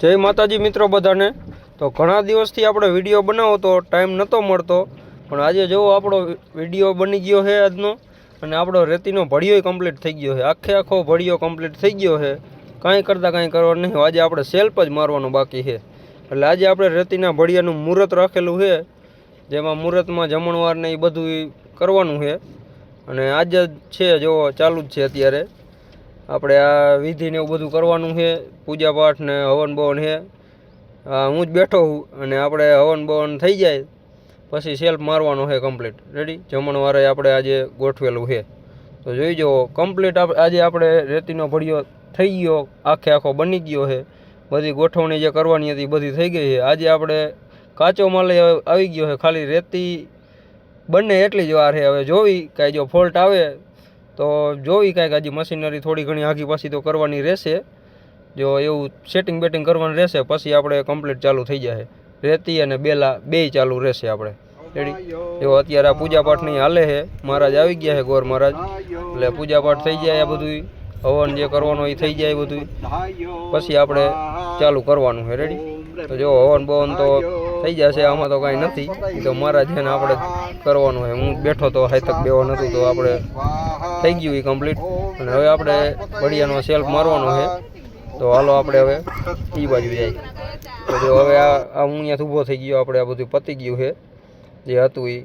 જય માતાજી મિત્રો બધાને. તો ઘણા દિવસથી આપણે વીડિયો બનાવો તો ટાઈમ નહોતો મળતો, પણ આજે જોવો આપણો વીડિયો બની ગયો છે આજનો, અને આપણો રેતીનો ભળિયો કમ્પ્લીટ થઈ ગયો છે. આખે આખો ભળિયો કમ્પ્લીટ થઈ ગયો છે. કાંઈ કરતાં કાંઈ કરવાનું નહીં. આજે આપણે સેલ્ફ જ મારવાનું બાકી છે. એટલે આજે આપણે રેતીના ભળિયાનું મુહૂર્ત રાખેલું છે, જેમાં મુહૂર્તમાં જમણવારને એ બધું કરવાનું છે. અને આજે છે, જો ચાલુ જ છે અત્યારે. આપણે આ વિધિને એવું બધું કરવાનું છે, પૂજાપાઠ ને હવન બવન છે. હું જ બેઠો છું અને આપણે હવન બવન થઈ જાય, પછી સેલ્ફ મારવાનો છે કમ્પ્લીટ રેડી જમણવારે આપણે આજે ગોઠવેલું છે. તો જોઈ જુઓ કમ્પ્લીટ આજે આપણે રેતીનો ભડિયો થઈ ગયો, આખે આખો બની ગયો છે. બધી ગોઠવણી જે કરવાની હતી બધી થઈ ગઈ છે. આજે આપણે કાચો માલ આવી ગયો છે. ખાલી રેતી બંને એટલી જ વાર છે. હવે જોવી કાંઈ જો ફોલ્ટ આવે તો જોઈ કાંઈક હજી મશીનરી થોડી ઘણી આગી પાછી તો કરવાની રહેશે. જો એવું સેટિંગ બેટિંગ કરવાનું રહેશે, પછી આપણે કમ્પ્લીટ ચાલુ થઈ જશે રેતી અને બેલા બેય ચાલુ રહેશે આપણે. રેડી જો અત્યારે આ પૂજાપાઠની હાલે છે. મહારાજ આવી ગયા છે ગોર મહારાજ. એટલે પૂજાપાઠ થઈ જાય આ બધું હવન જે કરવાનું એ થઈ જાય બધું પછી આપણે ચાલુ કરવાનું છે. રેડી તો જો હવન બવન તો થઈ જશે, આમાં તો કાંઈ નથી. તો મહારાજ છે ને આપણે કરવાનું છે. હું બેઠો તો હાઈ તક બેવો નથી તો આપણે થઈ ગયું એ કમ્પ્લીટ અને હવે આપણે બળિયાનો સેલ્ફ મારવાનો છે. તો હાલો આપણે હવે એ બાજુ જાય તો જો હવે આ આ હું અહીંયાથી ઊભો થઈ ગયો, આપણે આ બધું પતી ગયું છે. જે હતું એ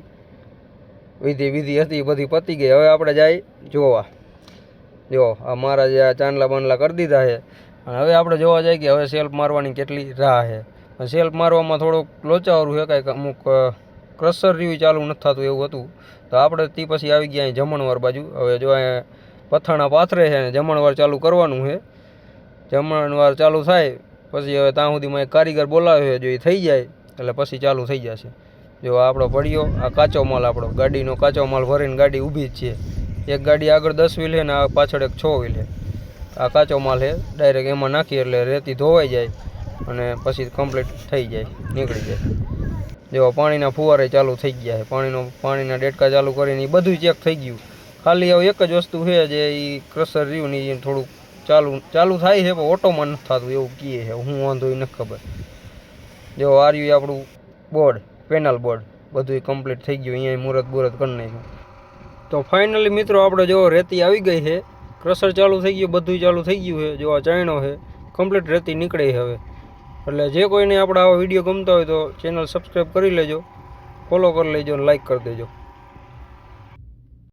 વિધિ વિધિ હતી, એ બધી પતી ગઈ. હવે આપણે જાય જોવા. જો, આ મારા જે આ ચાંદલા બાંદલા કરી દીધા છે. અને હવે આપણે જોવા જાય કે હવે સેલ્ફ મારવાની કેટલી રાહ છે. સેલ્ફ મારવામાં થોડુંક લોચાવાળું છે, કાંઈક અમુક ક્રશર રહ્યું ચાલુ નથી થતું એવું હતું. તો આપણે તે પછી આવી ગયા અહીં જમણવાર બાજુ. હવે જો અહીંયા પથાણા પાથરે છે ને જમણવાર ચાલુ કરવાનું છે. જમણવાર ચાલુ થાય, પછી હવે ત્યાં સુધીમાં એક કારીગર બોલાવ્યો છે જો એ થઈ જાય, એટલે પછી ચાલુ થઈ જશે. જો આપણો પડ્યો, આ કાચો માલ આપણો. ગાડીનો કાચો માલ ભરીને ગાડી ઊભી જ છે. એક ગાડી આગળ દસ વ્હીલ છે ને આ પાછળ એક છ વ્હીલ છે. આ કાચો માલ છે, ડાયરેક્ટ એમાં નાખીએ એટલે રેતી ધોવાઈ જાય અને પછી કમ્પ્લીટ થઈ જાય, નીકળી જાય. જો પાણીના ફુવારે ચાલુ થઈ ગયા છે, પાણીનો, પાણીના ડેટકા ચાલુ કરીને એ બધું ચેક થઈ ગયું. ખાલી હવે એક જ વસ્તુ છે જે એ ક્રશર રહ્યું ને એ થોડુંક ચાલુ ચાલુ થાય છે, પણ ઓટોમાં નથી થતું, એવું કહે છે, હું વાંધો એ નથી ખબર. જો આ રહ્યું આપણું બોર્ડ પેનલ બોર્ડ બધું કમ્પ્લીટ થઈ ગયું અહીંયા મુહૂર્ત બુરત કરી નાખ્યું. તો ફાઇનલી મિત્રો આપણે જો રેતી આવી ગઈ છે ક્રશર ચાલુ થઈ ગયું બધું ચાલુ થઈ ગયું છે, જો આ ચાયણો છે કમ્પ્લીટ રેતી નીકળે હવે. એટલે જે કોઈને આપણા આવા વીડિયો ગમતા હોય તો ચેનલ સબસ્ક્રાઈબ કરી લેજો ફોલો કરી લેજો અને લાઈક કરી દેજો.